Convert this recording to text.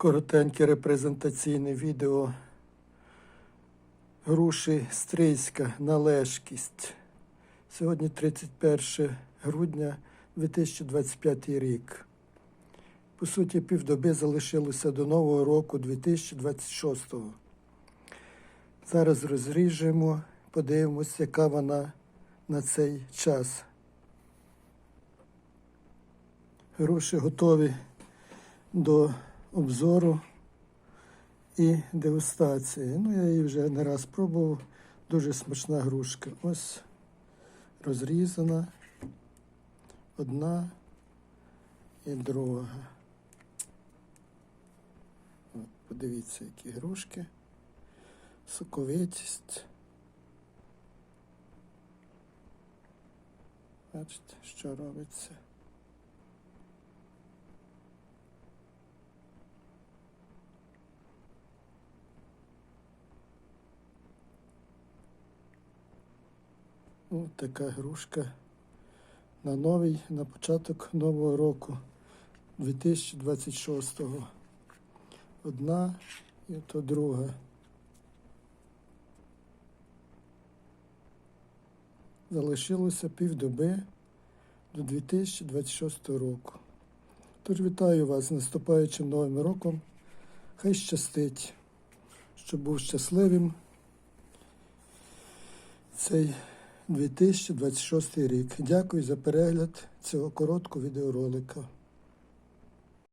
Коротеньке репрезентаційне відео. Груші Стрийська належкість. Сьогодні 31 грудня 2025 рік. По суті, півдоби залишилося до Нового року 2026. Зараз розріжемо, подивимося, яка вона на цей час. Груші готові до обзору і дегустації. Ну, я її вже не раз пробував. Дуже смачна грушка. Ось розрізана. Одна і друга. Подивіться, які грушки. Соковитість. Бачите, що робиться. Ось така грушка на новий, на початок нового року 2026-го. Одна і то друга. Залишилося півдоби до 2026 року. Тож вітаю вас з наступаючим новим роком. Хай щастить, щоб був щасливим цей 2026 рік. Дякую за перегляд цього короткого відеоролика.